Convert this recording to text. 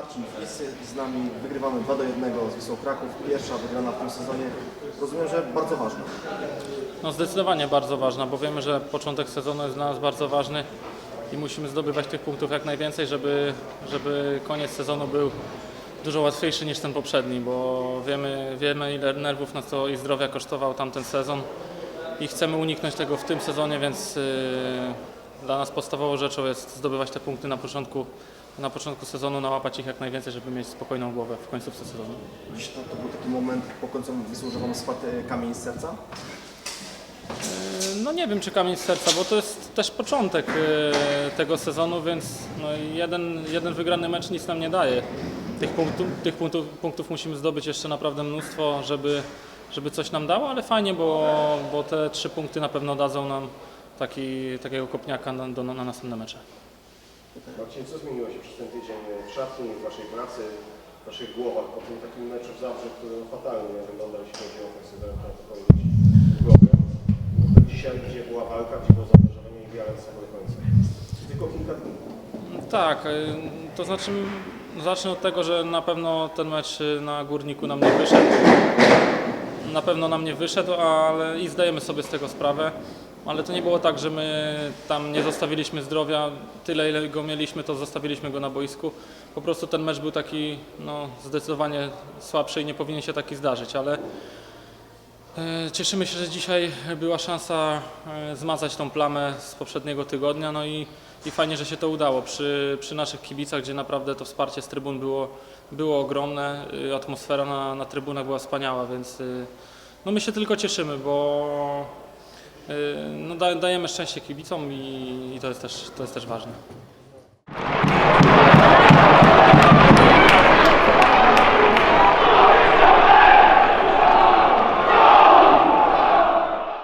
Marcin z nami. Wygrywamy 2 do 1 z Wisłą Kraków. Pierwsza wygrana w tym sezonie. Rozumiem, że bardzo ważna. No zdecydowanie bardzo ważna, bo wiemy, że początek sezonu jest dla nas bardzo ważny i musimy zdobywać tych punktów jak najwięcej, żeby, żeby koniec sezonu był dużo łatwiejszy niż ten poprzedni, bo wiemy, wiemy ile nerwów nas to i zdrowia kosztował tamten sezon i chcemy uniknąć tego w tym sezonie, więc yy, dla nas podstawową rzeczą jest zdobywać te punkty na początku, na początku sezonu, nałapać ich jak najwięcej, żeby mieć spokojną głowę w końcówce sezonu. Dziś to, to był taki moment po końcu Wisły, że Wam spadł e, kamień z serca. No nie wiem, czy kamień z serca, bo to jest też początek e, tego sezonu, więc no jeden, jeden wygrany mecz nic nam nie daje. Tych punktów, tych punktów, punktów musimy zdobyć jeszcze naprawdę mnóstwo, żeby, żeby coś nam dało, ale fajnie, bo, bo te trzy punkty na pewno dadzą nam taki, takiego kopniaka na, do, na następne mecze. Marcin, co zmieniło się przez ten tydzień w szatni, w Waszej pracy, w Waszych głowach po tym takim meczu w Zabrze, który fatalnie wyglądał, jeśli chodzi o ofensywę, można to powiedzieć, głowę. To dzisiaj, gdzie była walka, gdzie było zaangażowanie i wiara do samego końca. Tylko kilka dni. Tak, y, to znaczy zacznę od tego, że na pewno ten mecz y, na Górniku nam nie wyszedł. Na pewno nam nie wyszedł, ale i zdajemy sobie z tego sprawę. Ale to nie było tak, że my tam nie zostawiliśmy zdrowia. Tyle ile go mieliśmy, to zostawiliśmy go na boisku. Po prostu ten mecz był taki no, zdecydowanie słabszy i nie powinien się taki zdarzyć, ale Cieszymy się, że dzisiaj była szansa e, zmazać tą plamę z poprzedniego tygodnia, no i, i fajnie, że się to udało. Przy, przy naszych kibicach, gdzie naprawdę to wsparcie z trybun było, było ogromne, y, atmosfera na, na trybunach była wspaniała, więc y, no my się tylko cieszymy, bo y, no da, dajemy szczęście kibicom i, i to, jest też, to jest też ważne.